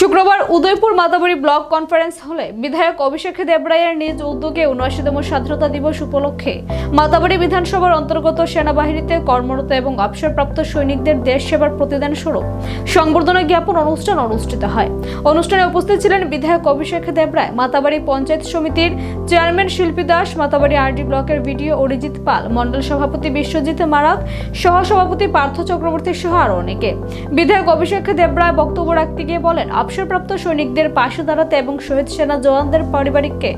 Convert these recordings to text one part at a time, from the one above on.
শুক্রবার Udaipur Matabari block conference হলে বিধায়ক অভিষেক দেবরায়ের নিজ উদ্যোগে উনআশিতম স্বাধীনতা দিবস উপলক্ষে মাতাবাড়ি বিধানসভার অন্তর্গত সেনাবাহিনীতে কর্মরত এবং অবসরপ্রাপ্ত সৈনিকদের দেশ সেবার প্রতিদান স্বরূপ সংবর্ধনা জ্ঞাপন অনুষ্ঠান অনুষ্ঠিত হয়। অনুষ্ঠানে উপস্থিত ছিলেন বিধায়ক অভিষেক দেবরায় মাতাবাড়ি পঞ্চায়েত সমিতির চেয়ারম্যান শিল্পী দাস মাতাবাড়ি আরডি ব্লকের ভিডিও অরিজিৎ পাল মন্ডল সভাপতি বিশ্বজিৎ মারাক, সহসভাপতি পার্থ চক্রবর্তী সহ আরও অনেকে। বিধায়ক অভিষেক দেবরায় বক্তব্য রাখতে গিয়ে বলেন অবসরপ্রাপ্ত সৈনিকদের পাশে দাঁড়াতে এবং শহীদ সেনা জওয়ানদের পারিবারিককে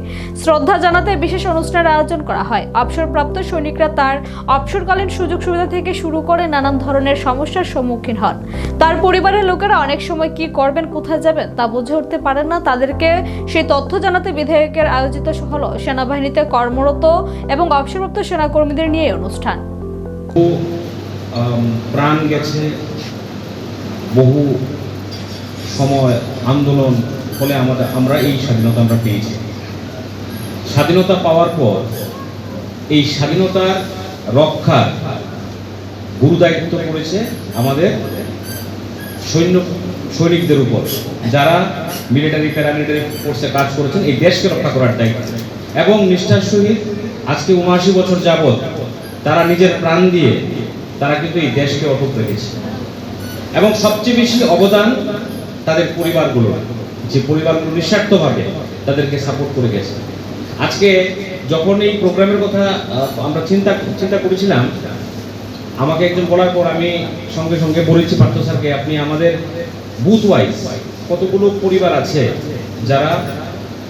শ্রদ্ধা জানাতে বিশেষ অনুষ্ঠানের আয়োজন করা হয়। অবসরপ্রাপ্ত সৈনিকরা তার অবসরকালীন সুযোগ সুবিধা থেকে শুরু করে নানান ধরনের সমস্যার সম্মুখীন হন। তার পরিবারের লোকেরা অনেক সময় কি করবেন, কোথায় যাবেন তা বুঝে উঠতে পারেন না। তাদেরকে সেই তথ্য জানাতে বিধায়কের আয়োজিত হল সেনাবাহিনীতে কর্মরত এবং অবসরপ্রাপ্ত সেনাকর্মীদের নিয়ে অনুষ্ঠান। প্রাণ গেছে বহু সময় আন্দোলন ফলে আমাদের, আমরা এই স্বাধীনতা আমরা পেয়েছি। স্বাধীনতা পাওয়ার পর এই স্বাধীনতার রক্ষার গুরু দায়িত্ব পড়েছে আমাদের সৈন্য, সৈনিকদের উপর। যারা মিলিটারি প্যারামিলিটারি ফোর্সে কাজ করেছেন, এই দেশকে রক্ষা করার দায়িত্ব। এবং নিষ্ঠার সহিত আজকে উনআশি বছর যাবৎ তারা নিজের প্রাণ দিয়ে তারা কিন্তু এই দেশকে অটুট রেখেছে। এবং সবচেয়ে বেশি অবদান তাদের পরিবারগুলো, যে পরিবারগুলো নিঃস্বার্থভাবে তাদেরকে সাপোর্ট করে গেছে। আজকে যখন এই প্রোগ্রামের কথা আমরা চিন্তা চিন্তা করেছিলাম, আমাকে একজন বলার পর আমি সঙ্গে সঙ্গে বলেছি পার্থ স্যারকে, আপনি আমাদের বুথ ওয়াইজ কতগুলো পরিবার আছে যারা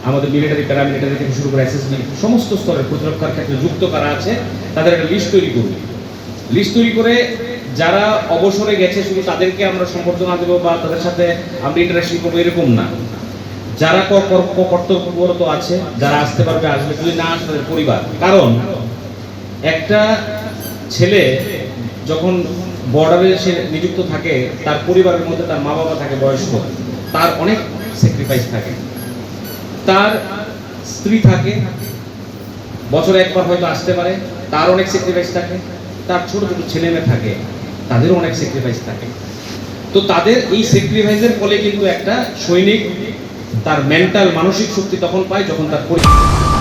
আমাদের মিলিটারি প্যারামিলিটারি থেকে শুরু করে এসএসবি সমস্ত স্তরের প্রতিরক্ষার ক্ষেত্রে যুক্ত কারা আছে, তাদের একটা লিস্ট তৈরি করুন। লিস্ট তৈরি করে যারা অবসরে গেছে, শুধু তাদেরকে আমরা সম্বর্ধনা দেবো বা তাদের সাথে আমরা ইন্টারাকশন করব, এরকম না। যারা কর্তব্যরত আছে, যারা আসতে পারবে, আসবে, যদি না আসে তাদের পরিবার। কারণ, একটা ছেলে যখন বর্ডারে সে নিযুক্ত থাকে, তার পরিবারের মধ্যে তার মা বাবা থাকে, বয়স্ক, তার অনেক স্যাক্রিফাইস থাকে। তার স্ত্রী থাকে, বছরে একবার হয়তো আসতে পারে, তার অনেক স্যাক্রিফাইস থাকে, তার ছোট ছোট ছেলেমেয়ে থাকে। তাদেরও অনেক স্যাক্রিফাইস থাকে। তো তাদের এই স্যাক্রিফাইসের ফলে কিন্তু একটা সৈনিক তার মেন্টাল মানসিক শক্তি তখন পায় যখন তার পরি-